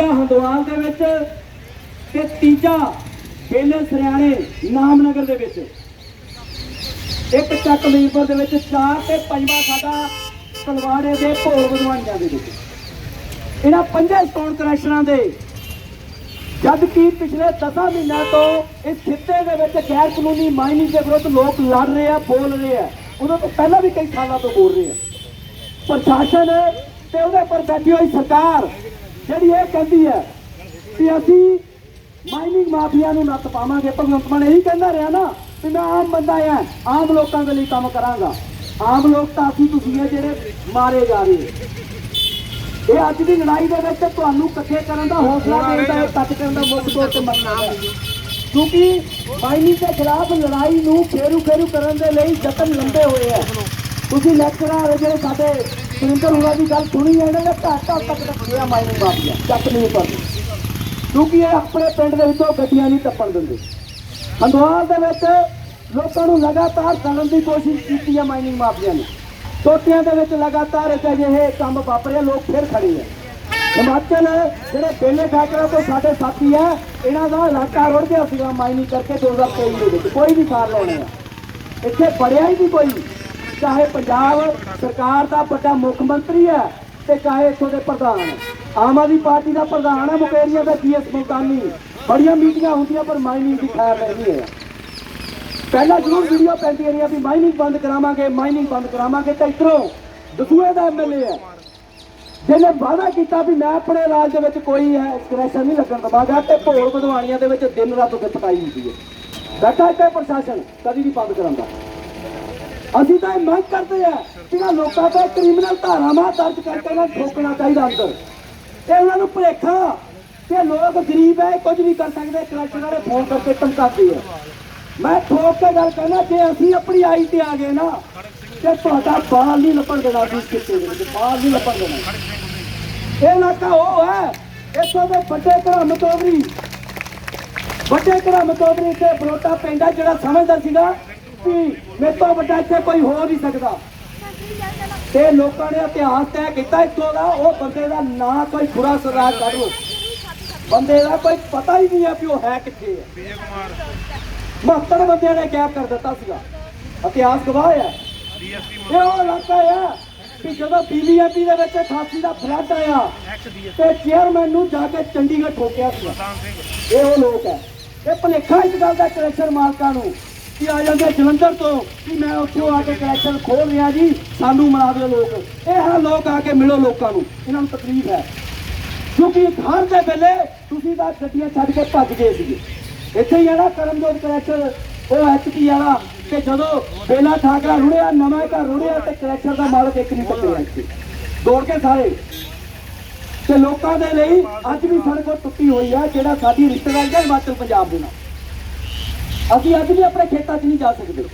ਦੂਜਾ ਹੰਦਵਾਲ ਦੇ ਵਿੱਚ ਤੇ ਤੀਜਾ ਬੇਲੇ ਸਰਿਆਣੇ ਨਾਮਨਗਰ ਦੇ ਵਿੱਚ। ਇੱਕ ਚੱਕ ਮੀਰਪੁਰ ਦੇ ਵਿੱਚ ਚਾਰ ਤੇ ਪੰਜਵਾਂ ਸਾਡਾ ਤਲਵਾੜੇ ਦੇ ਭੋਲ ਵਧਵਾਈਆਂ ਦੇ ਵਿੱਚ। ਇਹਨਾਂ ਪੰਜੇ ਸਟੋਨ ਕ੍ਰੈਸ਼ਰਾਂ ਦੇ ਜਦ ਕਿ ਪਿਛਲੇ 10 ਮਹੀਨਿਆਂ ਤੋਂ ਇਸ ਖਿੱਤੇ ਦੇ ਵਿੱਚ ਗੈਰ ਕਾਨੂੰਨੀ ਮਾਈਨਿੰਗ ਦੇ ਵਿਰੁੱਧ ਲੋਕ ਲੜ ਰਹੇ ਆ, ਬੋਲ ਰਹੇ ਆ ਉਹਨਾਂ ਤੋਂ ਪਹਿਲਾਂ ਵੀ ਕਈ ਸਾਲਾਂ ਤੋਂ ਬੋਲ ਰਹੇ ਆ। ਪ੍ਰਸ਼ਾਸਨ ਤੇ ਉਹਦੇ ਪਰ ਬੈਠੀ ਹੋਈ ਸਰਕਾਰ ਜਿਹੜੀ ਇਹ ਕਹਿੰਦੀ ਹੈ ਕਿ ਅਸੀਂ ਮਾਈਨਿੰਗ ਮਾਫੀਆ ਨੂੰ ਨੱਥ ਪਾਵਾਂਗੇ, ਭਗਵੰਤ ਮਾਨ ਇਹੀ ਕਹਿੰਦਾ ਰਿਹਾ ਨਾ ਕਿ ਮੈਂ ਆਮ ਬੰਦਾ ਆ ਆਮ ਲੋਕਾਂ ਦੇ ਲਈ ਕੰਮ ਕਰਾਂਗਾ। ਆਮ ਲੋਕ ਤਾਂ ਅਸੀਂ ਤੁਸੀਂ ਆ ਜਿਹੜੇ ਮਾਰੇ ਜਾ ਰਹੇ ਇਹ ਅੱਜ ਦੀ ਲੜਾਈ ਦੇ ਵਿੱਚ ਤੁਹਾਨੂੰ ਇਕੱਠੇ ਕਰਨ ਦਾ ਹੌਸਲਾ ਦੇਣ ਦਾ ਤੱਕ ਕਰਨ ਦਾ ਮੁੱਖ ਤੌਰ ਤੇ ਮਤਲਬ ਹੈ। ਕਿਉਂਕਿ ਮਾਈਨਿੰਗ ਦੇ ਖਿਲਾਫ ਲੜਾਈ ਨੂੰ ਫੇਰੂ ਫੇਰੂ ਕਰਨ ਦੇ ਲਈ ਯਤਨ ਲੰਬੇ ਹੋਏ ਆ ਤੁਸੀਂ ਲੈਕਚਰਰ ਜਿਹੜੇ ਸਾਡੇ ਸੁਰਿੰਦਰ ਹੁਣਾਂ ਦੀ ਗੱਲ ਸੁਣੀ ਹੈ ਇਹਨਾਂ ਨੇ ਘਰ ਘਰ ਤੱਕ ਰੱਖਿਆ ਮਾਈਨਿੰਗ ਮਾਫੀਆ ਚੱਕ ਨਹੀਂ ਪਰ ਕਿਉਂਕਿ ਇਹ ਆਪਣੇ ਪਿੰਡ ਦੇ ਵਿੱਚੋਂ ਗੱਡੀਆਂ ਨਹੀਂ ਟੱਪਣ ਦਿੰਦੇ? ਹੰਦਵਾਲ ਦੇ ਵਿੱਚ ਲੋਕਾਂ ਨੂੰ ਲਗਾਤਾਰ ਕਰਨ ਦੀ ਕੋਸ਼ਿਸ਼ ਕੀਤੀ ਹੈ ਮਾਈਨਿੰਗ ਮਾਫੀਆ ਨੇ। ਟੋਟੀਆਂ ਦੇ ਵਿੱਚ ਲਗਾਤਾਰ ਇੱਕ ਅਜਿਹੇ ਕੰਮ ਵਾਪਰੇ, ਲੋਕ ਫਿਰ ਖੜੇ ਆ। ਹਿਮਾਚਲ, ਜਿਹੜੇ ਬੇਲੇ ਫੈਕਟਰਾਂ ਤੋਂ ਸਾਡੇ ਸਾਥੀ ਆ, ਇਹਨਾਂ ਦਾ ਇਲਾਕਾ ਰੁੜ ਗਿਆ ਸੀਗਾ ਮਾਈਨਿੰਗ ਕਰਕੇ 2023 ਦੇ ਵਿੱਚ। ਕੋਈ ਵੀ ਸਾਰ ਲਾਉਣੇ ਆ। ਇੱਥੇ ਪੜਿਆ ਹੀ ਨਹੀਂ ਕੋਈ। ਚਾਹੇ ਪੰਜਾਬ ਸਰਕਾਰ ਦਾ ਵੱਡਾ ਮੁੱਖ ਮੰਤਰੀ ਹੈ ਤੇ ਚਾਹੇ ਇੱਥੋਂ ਦੇ ਪ੍ਰਧਾਨ। ਆਮ ਆਦਮੀ ਪਾਰਟੀ ਦਾ ਪ੍ਰਧਾਨ ਹੈ ਮੁਕੇਰੀਆ ਦਾ ਜੀਐਸ ਮੁਲਤਾਨੀ। ਬੜੀਆਂ ਮੀਟਿੰਗਾਂ ਹੁੰਦੀਆਂ ਪਰ ਮਾਈਨਿੰਗ ਦੀ ਖੈਰ ਨਹੀਂ ਹੈ। ਪਹਿਲਾਂ ਜ਼ਰੂਰ ਵੀਡੀਓ ਪੈਂਦੀਆਂ ਰਹੀਆਂ ਵੀ ਮਾਈਨਿੰਗ ਬੰਦ ਕਰਾਵਾਂਗੇ ਮਾਈਨਿੰਗ ਬੰਦ ਕਰਾਵਾਂਗੇ। ਤਾਂ ਇਧਰੋਂ ਦਸੂਏ ਦਾ ਐਮਐਲਏ ਹੈ। ਜਿਹਨੇ ਵਾਅਦਾ ਕੀਤਾ ਵੀ ਮੈਂ ਆਪਣੇ ਰਾਜ ਦੇ ਵਿੱਚ ਕੋਈ ਹੈ ਐਕਸਪ੍ਰੈਸ਼ਨ ਨਹੀਂ ਲੱਗਣ ਦਵਾਂਗਾ ਤੇ ਭੋਲ ਵਧਵਾਣੀਆਂ ਦੇ ਵਿੱਚ ਦਿਨ ਰਾਤ ਉੱਤੇ ਪਟਾਈ ਹੁੰਦੀ ਹੈ। ਬੈਠਾ ਇੱਥੇ ਪ੍ਰਸ਼ਾਸਨ, ਕਦੀ ਨਹੀਂ ਬੰਦ ਕਰਾਂਦਾ ਅਸੀਂ ਤਾਂ ਇਹ ਮੰਗ ਕਰਦੇ ਆ ਕਿ ਇਹਨਾਂ ਲੋਕਾਂ ਤੇ ਕ੍ਰਿਮੀਨਲ ਧਾਰਾਵਾਂ ਦਰਜ ਕਰਕੇ ਨਾ ਠੋਕਣਾ ਚਾਹੀਦਾ ਅੰਦਰ। ਤੇ ਉਹਨਾਂ ਨੂੰ ਭੁਲੇਖਾ ਕਿ ਲੋਕ ਗਰੀਬ ਹੈ ਕੁਝ ਨਹੀਂ ਕਰ ਸਕਦੇ ਕਲੈਕਟਰ ਵਾਲੇ ਫੋਨ ਕਰਕੇ ਧਮਕਾਉਂਦੇ ਆ। ਮੈਂ ਠੋਕ ਕੇ ਗੱਲ ਕਹਿਣਾ ਜੇ ਅਸੀਂ ਆਪਣੀ ਆਈ ਤੇ ਆ ਗਏ ਨਾ, ਤੇ ਤੁਹਾਡਾ ਬਾਲ ਨਹੀਂ ਲੱਭਣ ਦੇਣਾ ਸੀ ਕਿਤੇ ਦੇ ਬਾਲ ਨਹੀਂ ਲੱਭਣ ਦੇਣਾ। ਇਹ ਇਲਾਕਾ ਉਹ ਹੈ, ਇੱਥੋਂ ਦੇ ਵੱਡੇ ਘਰਮ ਚੌਧਰੀ, ਵੱਡੇ ਘਰਮ ਚੌਧਰੀ ਤੇ ਬਰੋਟਾ ਪਿੰਡ ਹੈ ਜਿਹੜਾ ਸਮਝਦਾ ਸੀਗਾ ਕਿ ਮੇਰੇ ਤੋਂ ਵੱਡਾ ਇੱਥੇ ਕੋਈ ਹੋ ਨਹੀਂ ਸਕਦਾ। ਤੇ ਲੋਕਾਂ ਨੇ ਇਤਿਹਾਸ ਤੈਅ ਕੀਤਾ ਇੱਥੋਂ ਦਾ, ਉਹ ਬੰਦੇ ਦਾ ਨਾਂ ਕੋਈ ਬੁਰਾ ਸਰਦਾਰ ਕੱਢ ਲਓ। ਬੰਦੇ ਦਾ ਕੋਈ ਪਤਾ ਹੀ ਨਹੀਂ ਹੈ ਕਿ ਉਹ ਹੈ ਕਿੱਥੇ ਹੈ 72 ਬੰਦਿਆਂ ਨੇ ਗੈਪ ਕਰ ਦਿੱਤਾ ਸੀਗਾ। ਇਤਿਹਾਸ ਗਵਾਹ ਹੈ ਇਹ ਉਹ ਇਲਾਕਾ ਹੈ ਕਿ ਜਦੋਂ ਬੀਬੀਐਮਪੀ ਦੇ ਵਿੱਚ 88 ਦਾ ਫਲੱਡ ਆਇਆ, ਤੇ ਚੇਅਰਮੈਨ ਨੂੰ ਜਾ ਕੇ ਚੰਡੀਗੜ੍ਹ ਠੋਕਿਆ ਸੀ ਇਹ ਉਹ ਲੋਕ ਹੈ ਇਹ ਭਲੇਖਾ ਇਸ ਗੱਲ ਦਾ ਕਲੈਕਸ਼ਨ ਮਾਲਕਾਂ ਨੂੰ ਕਿ ਆ ਜਾਂਦੇ ਜਲੰਧਰ ਤੋਂ। ਕਿ ਮੈਂ ਉੱਥੋਂ ਆ ਕੇ ਕਲੈਕਸ਼ਨ ਖੋਲ ਰਿਹਾ ਜੀ, ਸਾਨੂੰ ਮਿਲਾ ਦਿਓ ਲੋਕ। ਇਹ ਹਾਂ ਲੋਕ ਆ ਕੇ ਮਿਲੋ ਲੋਕਾਂ ਨੂੰ। ਇਹਨਾਂ ਨੂੰ ਤਕਲੀਫ ਹੈ। ਕਿਉਂਕਿ ਹਰ ਦੇ ਵੇਲੇ ਤੁਸੀਂ ਤਾਂ ਗੱਡੀਆਂ ਛੱਡ ਕੇ ਭੱਜ ਗਏ ਸੀਗੇ। ਇੱਥੇ ਹੀ ਆਣਾ ਕਰਮਜੋਤ ਕਲੈਕਟਰ ਉਹ ਐਚਪੀ ਵਾਲਾ ਤੇ ਜਦੋਂ ਬੇਲਾ ਠਾਕਰਾ ਰੁੜਿਆ, ਨਵਾਂ ਘਰ ਰੁੜਿਆ ਤੇ ਕਲੈਕਟਰ ਦਾ ਮਾਲਕ ਇੱਕ ਨਹੀਂ ਟੱਪਿਆ ਇੱਥੇ। ਦੌੜ ਕੇ ਸਾਰੇ। ਤੇ ਲੋਕਾਂ ਦੇ ਲਈ ਅੱਜ ਵੀ ਸਾਡੇ ਕੋਲ ਟੁੱਟੀ ਹੋਈ ਆ, ਜਿਹੜਾ ਸਾਡੀ ਰਿਸ਼ਤੇਦਾਰੀ ਹੈ ਹਿਮਾਚਲ, ਪੰਜਾਬ ਦੇ ਨਾਲ। ਅਸੀਂ ਅੱਜ ਵੀ ਆਪਣੇ ਖੇਤਾਂ 'ਚ ਨਹੀਂ ਜਾ ਸਕਦੇ।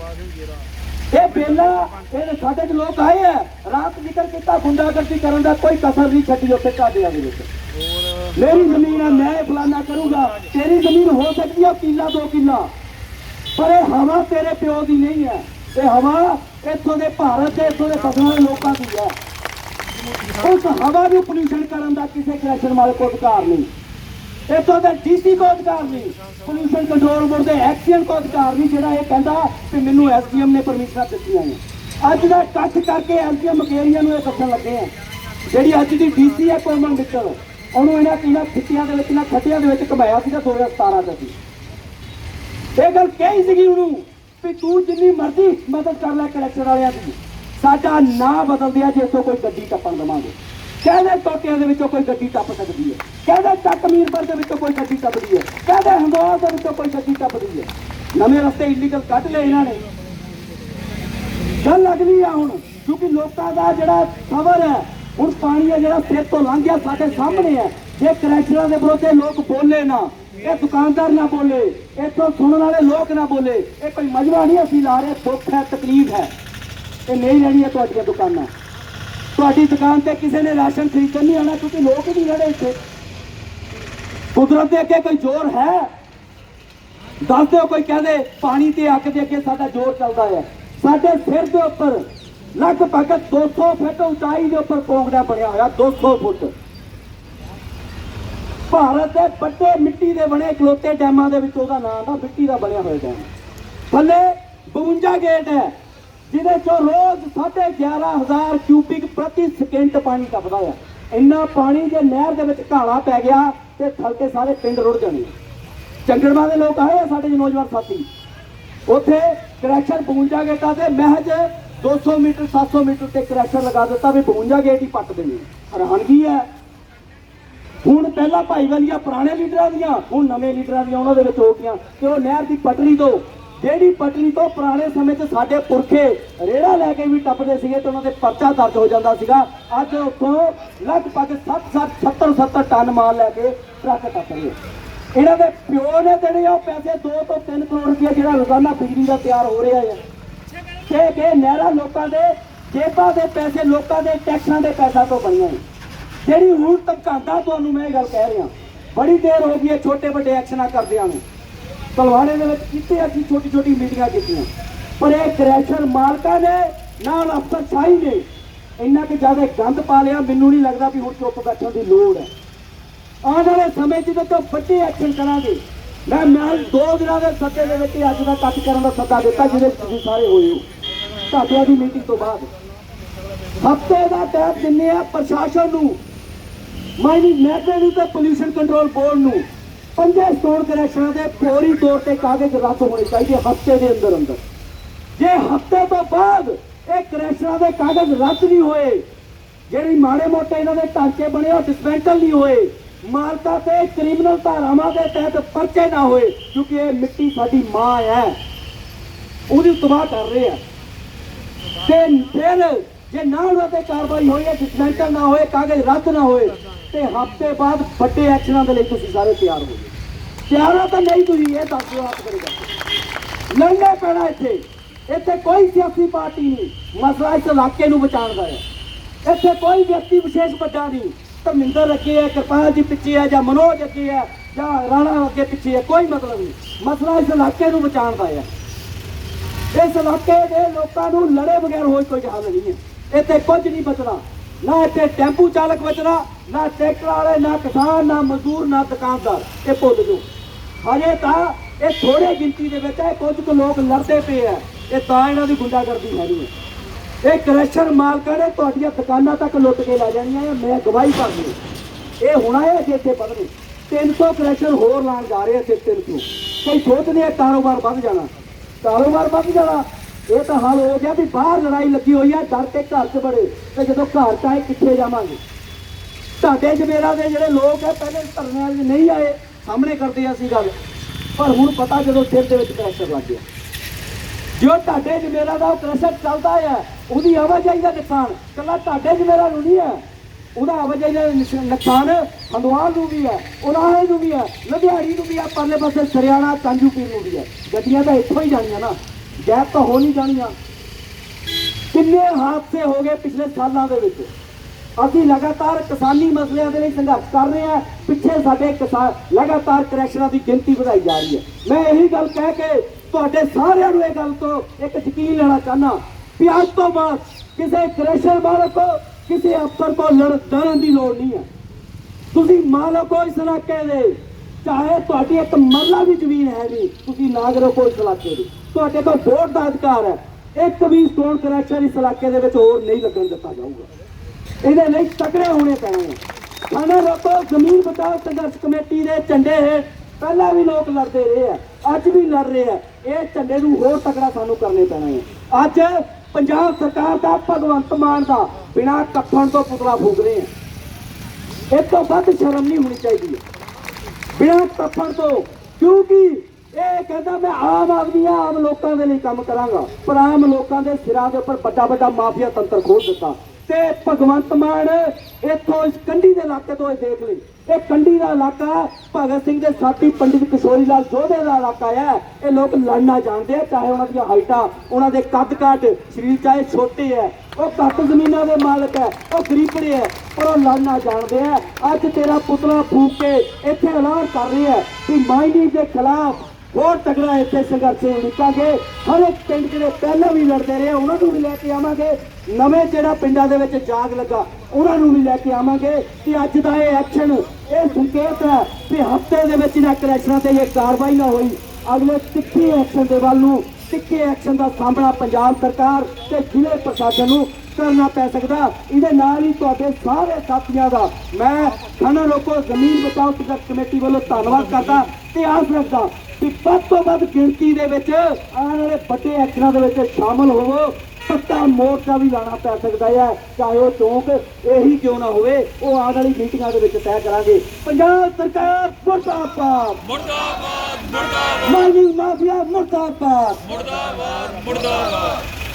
ਇਹ ਬੇਲਾ, ਇਹ ਸਾਡੇ ਚ ਲੋਕ ਆਏ ਆ। ਰਾਤ ਜ਼ਿਕਰ ਕੀਤਾ ਗੁੰਡਾਗਰਦੀ ਕਰਨ ਦਾ ਕੋਈ ਕਸਰ ਨਹੀਂ ਛੱਡੀ ਉੱਥੇ ਕਾਦਿਆਂ ਦੇ ਵਿੱਚ। ਮੇਰੀ ਜ਼ਮੀਨ ਹੈ ਮੈਂ ਇਹ ਫਲਾਨਾ ਕਰੂੰਗਾ। ਤੇਰੀ ਜ਼ਮੀਨ ਹੋ ਸਕਦੀ ਹੈ ਕਿੱਲਾ ਦੋ ਕਿੱਲਾ। ਪਰ ਇਹ ਹਵਾ ਤੇਰੇ ਪਿਓ ਦੀ ਨਹੀਂ ਹੈ ਇਹ ਹਵਾ ਇੱਥੋਂ ਦੇ ਭਾਰਤ ਦੇ, ਇੱਥੋਂ ਦੇ ਫਸਲਾਂ ਦੇ ਲੋਕਾਂ ਦੀ ਹੈ ਉਸ ਹਵਾ ਨੂੰ ਪੋਲੂਸ਼ਨ ਕਰਨ ਦਾ ਕਿਸੇ ਕ੍ਰੈਸ਼ਨ ਮਾਲਕ ਕੋਲ ਅਧਿਕਾਰ ਨਹੀਂ। ਇੱਥੋਂ ਦੇ ਡੀਸੀ ਕੋ ਅਧਿਕਾਰ ਨਹੀਂ ਪੋਲੂਸ਼ਨ ਕੰਟਰੋਲ ਬੋਰਡ ਦੇ ਐਕਸੀਅਨ ਕੋ ਅਧਿਕਾਰ ਨਹੀਂ, ਜਿਹੜਾ ਇਹ ਕਹਿੰਦਾ ਕਿ ਮੈਨੂੰ ਐਸਡੀਐਮ ਨੇ ਪਰਮਿਸ਼ਨਾਂ ਦਿੱਤੀਆਂ ਨੇ। ਅੱਜ ਦਾ ਇਕੱਠ ਕਰਕੇ ਐਮਪੀਐਮ ਮਕੇਰੀਆਂ ਨੂੰ ਇਹ ਦੱਸਣ ਲੱਗੇ ਆ। ਜਿਹੜੀ ਅੱਜ ਦੀ ਡੀਸੀ ਹੈ ਕੋਮਨ ਮਿੱਤਲ, ਉਹਨੂੰ ਇਹਨਾਂ ਕਿਨਾਂ ਖਿੱਤਿਆਂ ਦੇ ਵਿੱਚ ਨਾ ਖੱਟਿਆਂ ਦੇ ਵਿੱਚ ਘਮਾਇਆ ਸੀਗਾ 2017 ਦੇ ਸੀ ਇਹ ਗੱਲ ਕਹੀ ਸੀਗੀ ਉਹਨੂੰ ਵੀ ਤੂੰ ਜਿੰਨੀ ਮਰਜ਼ੀ ਮਦਦ ਕਰ ਲੈ ਕਲੈਕਟਰ ਵਾਲਿਆਂ ਦੀ। ਸਾਡਾ ਨਾਂ ਬਦਲ ਦਿਆ ਜੇ ਇੱਥੋਂ ਕੋਈ ਗੱਡੀ ਟੱਪਣ ਦੇਵਾਂਗੇ। ਕਹਿੰਦੇ ਟੋਟਿਆਂ ਦੇ ਵਿੱਚੋਂ ਕੋਈ ਗੱਡੀ ਟੱਪ ਸਕਦੀ ਹੈ। ਕਹਿੰਦੇ ਚੱਕ ਮੀਰਪੁਰ ਦੇ ਵਿੱਚੋਂ ਕੋਈ ਗੱਡੀ ਟੱਪਦੀ ਹੈ। ਕਹਿੰਦੇ ਹੰਗੋਲ ਦੇ ਵਿੱਚੋਂ ਕੋਈ ਗੱਡੀ ਟੱਪਦੀ ਹੈ। ਨਵੇਂ ਰਸਤੇ ਇਲੀਗਲ ਕੱਢ ਲਏ ਇਹਨਾਂ ਨੇ। ਗੱਲ ਲੱਗਦੀ ਆ ਹੁਣ, ਕਿਉਂਕਿ ਲੋਕਾਂ ਦਾ ਜਿਹੜਾ ਖਬਰ ਹੈ, ਹੁਣ ਪਾਣੀ ਹੈ ਜਿਹੜਾ ਸਿਰ ਤੋਂ ਲੰਘ ਗਿਆ ਸਾਡੇ ਸਾਹਮਣੇ ਹੈ। ਜੇ ਕਲੈਕਟਰਾਂ ਦੇ ਵਿਰੁੱਧ ਲੋਕ ਬੋਲੇ ਨਾ, ਇਹ ਦੁਕਾਨਦਾਰ ਨਾ ਬੋਲੇ, ਇੱਥੋਂ ਸੁਣਨ ਵਾਲੇ ਲੋਕ ਨਾ ਬੋਲੇ, ਇਹ ਕੋਈ ਮਜਮਾ ਨਹੀਂ ਅਸੀਂ ਲਾ ਰਹੇ, ਦੁੱਖ ਹੈ, ਤਕਲੀਫ ਹੈ। ਇਹ ਨਹੀਂ ਰਹਿਣੀਆਂ ਤੁਹਾਡੀਆਂ ਦੁਕਾਨਾਂ। ਤੁਹਾਡੀ ਦੁਕਾਨ ਤੇ ਕਿਸੇ ਨੇ ਰਾਸ਼ਨ ਖਰੀਦਣ ਨਹੀਂ ਆਣਾ ਕਿਉਂਕਿ ਲੋਕ ਹੀ ਨਹੀਂ ਰਹੇ ਇੱਥੇ। ਕੁਦਰਤ ਦੇ ਅੱਗੇ ਕੋਈ ਜ਼ੋਰ ਹੈ? ਦੱਸ ਦਿਓ ਕੋਈ ਕਹਦੇ, ਪਾਣੀ ਤੇ ਅੱਗ ਦੇ ਅੱਗੇ ਸਾਡਾ ਜ਼ੋਰ ਚੱਲਦਾ ਹੈ। ਸਾਡੇ ਸਿਰ ਦੇ ਉੱਪਰ ਲਗਭਗ 200 ਫੁੱਟ ਉਚਾਈ ਦੇ ਉੱਪਰ ਪੌਂਗੜਾ ਬਣਿਆ ਹੋਇਆ 200 ਫੁੱਟ। ਭਾਰਤ ਦੇ ਵੱਡੇ ਮਿੱਟੀ ਦੇ ਬਣੇ ਖਲੋਤੇ ਡੈਮਾਂ ਦੇ ਵਿੱਚ ਉਹਦਾ ਨਾਮ ਆ, ਮਿੱਟੀ ਦਾ ਬਣਿਆ ਹੋਇਆ ਡੈਮ। ਥੱਲੇ 52 ਗੇਟ ਹੈ, ਜਿਹਦੇ ਚੋਂ ਰੋਜ਼ 11500 ਕਿਊਬਿਕ ਪ੍ਰਤੀ ਸਕਿੰਟ ਪਾਣੀ ਟੱਪਦਾ ਹੈ ਇੰਨਾ ਪਾਣੀ ਜੇ ਨਹਿਰ ਦੇ ਵਿੱਚ ਘਾਲਾ ਪੈ ਗਿਆ ਤੇ ਥਲਕੇ ਸਾਰੇ ਪਿੰਡ ਰੁੜ ਜਾਣੇ। ਚੰਗੜਵਾ ਦੇ ਲੋਕ ਆਏ ਆ ਸਾਡੇ ਨੌਜਵਾਨ ਸਾਥੀ। ਉੱਥੇ ਕਰੈਕਸ਼ਨ 52 ਗੇਟਾਂ ਤੇ ਮਹਿਜ 200 ਮੀਟਰ 700 ਮੀਟਰ ਤੇ ਕਰੈਕਸ਼ਨ ਲਗਾ ਦਿੱਤਾ ਵੀ 52 ਗੇਟ ਹੀ ਪੱਟ ਦੇਣੇ। ਹੈਰਾਨਗੀ ਹੈ। ਹੁਣ ਪਹਿਲਾਂ ਭਾਈਵਾਲੀਆਂ, ਪੁਰਾਣੇ ਲੀਡਰਾਂ ਦੀਆਂ, ਹੁਣ ਨਵੇਂ ਲੀਡਰਾਂ ਦੀਆਂ, ਉਹਨਾਂ ਦੇ ਵਿੱਚ ਹੋ ਗਈਆਂ। ਕਿ ਉਹ ਨਹਿਰ ਦੀ ਪਟੜੀ ਤੋਂ ਜਿਹੜੀ ਪਟੜੀ ਤੋਂ ਪੁਰਾਣੇ ਸਮੇਂ 'ਚ ਸਾਡੇ ਪੁਰਖੇ ਰੇੜਾ ਲੈ ਕੇ ਵੀ ਟੱਪਦੇ ਸੀਗੇ ਤੇ ਉਹਨਾਂ ਦੇ ਪਰਚਾ ਦਰਜ ਹੋ ਜਾਂਦਾ ਸੀਗਾ, ਅੱਜ ਉੱਥੋਂ ਲਗਭਗ 60 70 70 ਟਨ ਮਾਲ ਲੈ ਕੇ ਟਰੱਕ ਟੱਪ ਰਹੇ ਇਹਨਾਂ ਦੇ ਪਿਓ ਨੇ ਦੇਣੇ ਉਹ ਪੈਸੇ 2 ਤੋਂ 3 ਕਰੋੜ ਰੁਪਏ ਜਿਹੜਾ ਰੋਜ਼ਾਨਾ ਬਿਜਲੀ ਦਾ ਤਿਆਰ ਹੋ ਰਿਹਾ ਹੈ ਕਿ ਕਿ ਨਹਿਰਾਂ ਲੋਕਾਂ ਦੇ ਜੇਬਾਂ ਦੇ ਪੈਸੇ ਲੋਕਾਂ ਦੇ ਟੈਕਸਾਂ ਦੇ ਪੈਸਾ ਤੋਂ ਬਣੀਆਂ ਨੇ। ਜਿਹੜੀ ਹੁਣ ਧਮਕਾਉਂਦਾ ਤੁਹਾਨੂੰ ਮੈਂ ਇਹ ਗੱਲ ਕਹਿ ਰਿਹਾ, ਬੜੀ ਦੇਰ ਹੋ ਗਈ ਹੈ ਛੋਟੇ ਵੱਡੇ ਐਕਸ਼ਨਾਂ ਕਰਦਿਆਂ ਨੂੰ। ਤਲਵਾੜੇ ਦੇ ਵਿੱਚ ਕਿਤੇ ਅਸੀਂ ਛੋਟੀ ਛੋਟੀ ਮੀਟਿੰਗਾਂ ਕੀਤੀਆਂ। ਪਰ ਇਹ ਕਰੈਸ਼ਰ ਮਾਲਕਾਂ ਨੇ, ਨਾਲ ਅਫਸਰ ਸ਼ਾਹੀ ਨੇ, ਇੰਨਾ ਕਿ ਜ਼ਿਆਦਾ ਗੰਦ ਪਾ ਲਿਆ, ਮੈਨੂੰ ਨਹੀਂ ਲੱਗਦਾ ਵੀ ਹੁਣ ਚੁੱਪ ਬੈਠਣ ਦੀ ਲੋੜ ਹੈ। ਆਉਣ ਵਾਲੇ ਸਮੇਂ 'ਚ ਤਾਂ ਵੱਡੇ ਐਕਸ਼ਨ ਕਰਾਂਗੇ, ਮੈਂ ਮੈਂ ਦੋ ਦਿਨਾਂ ਦੇ ਸੱਦੇ ਦੇ ਵਿੱਚ ਅੱਜ ਦਾ ਕੱਟ ਕਰਨ ਦਾ ਸੱਦਾ ਦਿੱਤਾ, ਜਿਹਦੇ ਤੁਸੀਂ ਸਾਰੇ ਹੋਏ ਹੋ। ਢਾਬਿਆਂ ਦੀ ਮੀਟਿੰਗ ਤੋਂ ਬਾਅਦ। ਹਫ਼ਤੇ ਦਾ ਟਾਈਮ ਦਿੰਨੇ ਆ ਪ੍ਰਸ਼ਾਸਨ ਨੂੰ ਮਾਈਨਿੰਗ ਮਹਿਕਮੇ ਨੂੰ ਤੇ ਪੋਲਿਊਸ਼ਨ ਕੰਟਰੋਲ ਬੋਰਡ ਨੂੰ। ਪੰਜੇ ਸਟੋਰ ਕਰੈਕਸ਼ਨਾਂ ਦੇ ਫੌਰੀ ਤੌਰ ਤੇ ਕਾਗਜ਼ ਰੱਦ ਹੋਣੇ ਚਾਹੀਦੇ ਹਫ਼ਤੇ ਦੇ ਅੰਦਰ ਅੰਦਰ। ਜੇ ਹਫ਼ਤੇ ਤੋਂ ਬਾਅਦ ਇਹ ਕਰੈਕਸ਼ਨਾਂ ਦੇ ਕਾਗਜ਼ ਰੱਦ ਨਹੀਂ ਹੋਏ, ਜਿਹੜੀ ਮਾੜੇ ਮੋਟੇ ਇਹਨਾਂ ਦੇ ਢਾਂਚੇ ਬਣੇ ਉਹ ਡਿਸਮੈਂਟਲ ਨਹੀਂ ਹੋਏ ਮਾਲਕਾਂ ਤੇ ਕ੍ਰਿਮੀਨਲ ਧਾਰਾਵਾਂ ਦੇ ਤਹਿਤ ਪਰਚੇ ਨਾ ਹੋਏ, ਕਿਉਂਕਿ ਇਹ ਮਿੱਟੀ ਸਾਡੀ ਮਾਂ ਹੈ। ਉਹਦੀ ਤਬਾਹ ਕਰ ਰਹੇ ਆ। ਤੇ ਫਿਰ ਜੇ ਨਾ ਉਹਨਾਂ ਤੇ ਕਾਰਵਾਈ ਹੋਈ ਹੈ ਡਿਸਮੈਂਟਲ ਨਾ ਹੋਏ, ਕਾਗਜ਼ ਰੱਦ ਨਾ ਹੋਏ ਤੇ ਹਫ਼ਤੇ ਬਾਅਦ ਵੱਡੇ ਐਕਸ਼ਨਾਂ ਦੇ ਲਈ ਤੁਸੀਂ ਸਾਰੇ ਤਿਆਰ ਹੋ ਜਾਓ ਤਿਆਰ ਤਾਂ ਨਹੀਂ ਤੁਸੀਂ, ਇਹ ਦੱਸ ਦਿਓ ਆਪ ਕਰੇਗਾ ਲੜਨਾ ਪੈਣਾ ਇੱਥੇ। ਇੱਥੇ ਕੋਈ ਸਿਆਸੀ ਪਾਰਟੀ ਨਹੀਂ। ਮਸਲਾ ਇਸ ਇਲਾਕੇ ਨੂੰ ਬਚਾਉਣ ਦਾ ਹੈ। ਇੱਥੇ ਕੋਈ ਵਿਅਕਤੀ ਵਿਸ਼ੇਸ਼ ਵੱਡਾ ਨਹੀਂ। ਧਰਮਿੰਦਰ ਅੱਗੇ ਹੈ, ਕਿਰਪਾਲ ਜੀ ਪਿੱਛੇ ਹੈ, ਜਾਂ ਮਨੋਜ ਅੱਗੇ ਹੈ, ਜਾਂ ਰਾਣਾ ਅੱਗੇ ਪਿੱਛੇ ਹੈ, ਕੋਈ ਮਤਲਬ ਨਹੀਂ। ਮਸਲਾ ਇਸ ਇਲਾਕੇ ਨੂੰ ਬਚਾਉਣ ਦਾ ਹੈ। ਇਸ ਇਲਾਕੇ ਦੇ ਲੋਕਾਂ ਨੂੰ ਲੜੇ ਬਗੈਰ ਹੋਈ ਕੋਈ ਹੱਲ ਨਹੀਂ ਹੈ। ਇੱਥੇ ਕੁਝ ਨਹੀਂ ਬਚਣਾ। ਨਾ ਇੱਥੇ ਟੈਂਪੂ ਚਾਲਕ ਬਚਣਾ ਨਾ ਟਰੈਕਟਰ ਵਾਲੇ, ਨਾ ਕਿਸਾਨ, ਨਾ ਮਜ਼ਦੂਰ, ਨਾ ਦੁਕਾਨਦਾਰ। ਇਹ ਭੁੱਲ ਜੋ ਹਜੇ ਤਾਂ ਇਹ ਥੋੜੇ ਗਿਣਤੀ ਦੇ ਵਿੱਚ ਹੈ, ਕੁਝ ਕੁ ਲੋਕ ਲੜਦੇ ਪਏ ਆ। ਇਹ ਤਾਂ ਇਹਨਾਂ ਦੀ ਗੁੰਡਾਗਰਦੀ ਹੈ ਨਹੀਂ ਇਹ ਕਰੈਸ਼ਰ ਮਾਲਕਾਂ ਨੇ ਤੁਹਾਡੀਆਂ ਦੁਕਾਨਾਂ ਤੱਕ ਲੁੱਟ ਕੇ ਲੈ ਜਾਣੀਆਂ ਹੈ ਮੈਂ ਗਵਾਹੀ ਭਰਦੀ ਇਹ ਹੋਣਾ ਹੈ ਜੇ ਇੱਥੇ ਵਧਣੇ 300 ਕਰੈਸ਼ਰ ਹੋਰ ਲਾਣ ਜਾ ਰਹੇ ਇੱਥੇ 300 ਕੋਈ ਸੋਚਦੇ ਆ ਕਾਰੋਬਾਰ ਵੱਧ ਜਾਣਾ। ਕਾਰੋਬਾਰ ਵੱਧ ਜਾਣਾ। ਇਹ ਤਾਂ ਹਾਲ ਹੋ ਗਿਆ ਵੀ ਬਾਹਰ ਲੜਾਈ ਲੱਗੀ ਹੋਈ ਆ। ਡਰ ਕੇ ਘਰ 'ਚ ਬੜੇ ਤੇ ਜਦੋਂ ਘਰ 'ਚ ਆਏ, ਕਿੱਥੇ ਜਾਵਾਂਗੇ? ਤੁਹਾਡੇ ਜਮੇਰਾ ਦੇ ਜਿਹੜੇ ਲੋਕ ਆ, ਪਹਿਲੇ ਧਰਨਿਆਂ 'ਚ ਨਹੀਂ ਆਏ, ਸਾਹਮਣੇ ਕਰਦੇ ਅਸੀਂ ਗੱਲ। ਪਰ ਹੁਣ ਪਤਾ ਜਦੋਂ ਸਿਰ ਦੇ ਵਿੱਚ ਪ੍ਰੈਸ਼ਰ ਲੱਗ ਗਿਆ। ਜੋ ਤੁਹਾਡੇ ਜਮੇਰਾ ਦਾ ਪ੍ਰੈਸ਼ਰ ਚੱਲਦਾ ਆ, ਉਹਦੀ ਆਵਾਜਾਈ ਦਾ ਨੁਕਸਾਨ। ਕੱਲਾ ਤੁਹਾਡੇ ਜਮੇਰਾ ਨੂੰ ਨਹੀਂ ਹੈ ਉਹਦਾ ਆਵਾਜਾਈ ਦਾ ਨਿਸ਼- ਨੁਕਸਾਨ ਹੰਦਵਾਲ ਨੂੰ ਵੀ ਹੈ ਉਲਾਹੇ ਨੂੰ ਵੀ ਹੈ ਲੁਧਿਆਣੀ ਨੂੰ ਵੀ ਹੈ ਪਰਲੇ ਪਾਸੇ ਸਰਿਆਣਾ ਕਾਂਜੂਪੀਰ ਨੂੰ ਵੀ ਹੈ ਗੱਡੀਆਂ ਤਾਂ ਇੱਥੋਂ ਹੀ ਜਾਣੀਆਂ ਨਾ। ਗੈਪ ਤਾਂ ਹੋ ਨਹੀਂ ਜਾਣੀਆਂ। ਕਿੰਨੇ ਹਾਦਸੇ ਹੋ ਗਏ ਪਿਛਲੇ ਸਾਲਾਂ ਦੇ ਵਿੱਚ? ਅਸੀਂ ਲਗਾਤਾਰ ਕਿਸਾਨੀ ਮਸਲਿਆਂ ਦੇ ਲਈ ਸੰਘਰਸ਼ ਕਰ ਰਹੇ ਹਾਂ। ਪਿੱਛੇ ਸਾਡੇ ਕਿਸਾਨ ਲਗਾਤਾਰ ਕਰੈਕਸ਼ਨਾਂ ਦੀ ਗਿਣਤੀ ਵਧਾਈ ਜਾ ਰਹੀ ਹੈ। ਮੈਂ ਇਹੀ ਗੱਲ ਕਹਿ ਕੇ ਤੁਹਾਡੇ ਸਾਰਿਆਂ ਨੂੰ ਇਹ ਗੱਲ ਤੋਂ ਇੱਕ ਯਕੀਨ ਲੈਣਾ ਚਾਹਨਾ ਵੀ ਅੱਜ ਤੋਂ ਬਾਅਦ ਕਿਸੇ ਕਰੈਕਸ਼ਨ ਮਾਲਕ ਕੋ ਕਿਸੇ ਅਫਸਰ ਕੋ ਲੜ ਡਰਨ ਦੀ ਲੋੜ ਨਹੀਂ ਹੈ। ਤੁਸੀਂ ਮਾਲਕ ਹੋ ਇਸ ਇਲਾਕੇ ਦੇ। ਚਾਹੇ ਤੁਹਾਡੀ ਇੱਕ ਮਰਲਾ ਵੀ ਜ਼ਮੀਨ ਹੈ ਨਹੀਂ ਤੁਸੀਂ ਨਾਗਰਿਕ ਹੋ ਇਸ ਇਲਾਕੇ ਦੇ। ਤੁਹਾਡੇ ਕੋਲ ਵੋਟ ਦਾ ਅਧਿਕਾਰ ਹੈ। ਇੱਕ ਵੀ ਸਟੋਨ ਕਰੈਕਸ਼ਨ ਇਸ ਇਲਾਕੇ ਦੇ ਵਿੱਚ ਹੋਰ ਨਹੀਂ ਲੱਗਣ ਦਿੱਤਾ ਜਾਊਗਾ। ਇਹਦੇ ਲਈ ਤਕੜੇ ਹੋਣੇ ਪੈਣੇ। ਆ ਖਾਣਾ ਲੋਕੋ ਜ਼ਮੀਨ ਬਚਾਓ ਸੰਘਰਸ਼ ਕਮੇਟੀ ਦੇ ਝੰਡੇ ਹੇਠ। ਪਹਿਲਾਂ ਵੀ ਲੋਕ ਲੜਦੇ ਰਹੇ ਆ ਅੱਜ ਵੀ ਲੜ ਰਹੇ ਆ। ਇਹ ਝੰਡੇ ਨੂੰ ਹੋਰ ਤਕੜਾ ਸਾਨੂੰ ਕਰਨੇ ਪੈਣਾ ਆ। ਅੱਜ ਪੰਜਾਬ ਸਰਕਾਰ ਦਾ ਭਗਵੰਤ ਮਾਨ ਦਾ ਬਿਨਾਂ ਕੱਫਣ ਤੋਂ ਪੁਤਲਾ ਫੂਕ ਰਹੇ ਆ। ਇਹ ਤੋਂ ਵੱਧ ਸ਼ਰਮ ਨਹੀਂ ਹੋਣੀ ਚਾਹੀਦੀ। ਹੈ ਬਿਨਾਂ ਕੱਫਣ ਤੋਂ। ਕਿਉਂਕਿ ਇਹ ਕਹਿੰਦਾ ਮੈਂ ਆਮ ਆਦਮੀ ਹਾਂ, ਆਮ ਲੋਕਾਂ ਦੇ ਲਈ ਕੰਮ ਕਰਾਂਗਾ। ਪਰ ਆਮ ਲੋਕਾਂ ਦੇ ਸਿਰਾਂ ਦੇ ਉੱਪਰ ਵੱਡਾ ਵੱਡਾ ਮਾਫੀਆ ਤੰਤਰ ਖੋਲ ਦਿੱਤਾ। ਤੇ ਭਗਵੰਤ ਮਾਨ ਇੱਥੋਂ ਇਸ ਕੰਢੀ ਦੇ ਇਲਾਕੇ ਤੋਂ ਇਹ ਦੇਖ ਲਈ। ਇਹ ਕੰਢੀ ਦਾ ਇਲਾਕਾ ਭਗਤ ਸਿੰਘ ਦੇ ਸਾਥੀ ਪੰਡਿਤ ਕਿਸ਼ੋਰੀ ਲਾਲ ਜੋਧੇ ਦਾ ਇਲਾਕਾ ਹੈ। ਇਹ ਲੋਕ ਲੜਨਾ ਜਾਣਦੇ ਆ, ਚਾਹੇ ਉਹਨਾਂ ਦੀਆਂ ਹਾਈਟਾਂ, ਉਹਨਾਂ ਦੇ ਕੱਦ ਕਾਠ ਸਰੀਰ ਚਾਹੇ ਛੋਟੇ ਹੈ। ਉਹ ਘੱਟ ਜ਼ਮੀਨਾਂ ਦੇ ਮਾਲਕ ਹੈ, ਉਹ ਗਰੀਬੜੇ ਹੈ, ਪਰ ਉਹ ਲੜਨਾ ਜਾਣਦੇ ਆ। ਅੱਜ ਤੇਰਾ ਪੁਤਲਾ ਫੂਕ ਕੇ ਇੱਥੇ ਐਲਾਨ ਕਰ ਰਹੇ ਹੈ ਕਿ ਮਾਈਨਿੰਗ ਦੇ ਖਿਲਾਫ ਹੋਰ ਤਗੜਾ ਇੱਥੇ ਸੰਘਰਸ਼ ਉਲੀਕਾਂਗੇ ਹਰ ਇੱਕ ਪਿੰਡ ਜਿਹੜੇ ਪਹਿਲਾਂ ਵੀ ਲੜਦੇ ਰਹੇ, ਉਹਨਾਂ ਨੂੰ ਵੀ ਲੈ ਕੇ ਆਵਾਂਗੇ। ਨਵੇਂ ਜਿਹੜਾ ਪਿੰਡਾਂ ਦੇ ਵਿੱਚ ਜਾਗ ਲੱਗਾ, ਉਹਨਾਂ ਨੂੰ ਵੀ ਲੈ ਕੇ ਆਵਾਂਗੇ। ਕਿ ਅੱਜ ਦਾ ਇਹ ਐਕਸ਼ਨ ਇਹ ਸੰਕੇਤ ਹੈ ਕਿ ਹਫ਼ਤੇ ਦੇ ਵਿੱਚ ਇਹਨਾਂ ਕਰੈਕਸ਼ਨਾਂ ਤੇ ਇਹ ਕਾਰਵਾਈ ਨਾ ਹੋਈ। ਅਗਲੇ ਤਿੱਖੇ ਐਕਸ਼ਨ ਦੇ ਵੱਲ ਨੂੰ, ਤਿੱਖੇ ਐਕਸ਼ਨ ਦਾ ਸਾਹਮਣਾ ਪੰਜਾਬ ਸਰਕਾਰ ਤੇ ਜ਼ਿਲ੍ਹੇ ਪ੍ਰਸ਼ਾਸਨ ਨੂੰ ਕਰਨਾ ਪੈ ਸਕਦਾ। ਇਹਦੇ ਨਾਲ ਹੀ ਤੁਹਾਡੇ ਸਾਰੇ ਸਾਥੀਆਂ ਦਾ ਮੈਂ ਖਾਣਾ ਲੋਕੋ ਜ਼ਮੀਨ ਬਚਾਓ ਕਮੇਟੀ ਵੱਲੋਂ ਧੰਨਵਾਦ ਕਰਦਾ ਤੇ ਆਸ ਰੱਖਦਾ ਕਿ ਵੱਧ ਤੋਂ ਵੱਧ ਗਿਣਤੀ ਦੇ ਵਿੱਚ ਆਉਣ ਵਾਲੇ ਵੱਡੇ ਐਕਸ਼ਨਾਂ ਦੇ ਵਿੱਚ ਸ਼ਾਮਲ ਹੋਵੋ। ਪੱਕਾ ਮੋਰਚਾ ਵੀ ਲਾਣਾ ਪੈ ਸਕਦਾ ਹੈ। ਚਾਹੇ ਉਹ ਚੌਂਕ ਇਹੀ ਕਿਉਂ ਨਾ ਹੋਵੇ ਉਹ ਆਉਣ ਵਾਲੀ ਮੀਟਿੰਗਾਂ ਦੇ ਵਿੱਚ ਤੈਅ ਕਰਾਂਗੇ। ਪੰਜਾਬ ਸਰਕਾਰ ਮੁਰਦਾਬਾਦ। ਮੁਰਦਾਬਾਦ ਮੁਰਦਾਬਾਦ। ਮਾਈਨਿੰਗ ਮਾਫੀਆ ਮੁਰਦਾਬਾਦ। ਮੁਰਦਾਬਾਦ ਮੁਰਦਾਬਾਦ।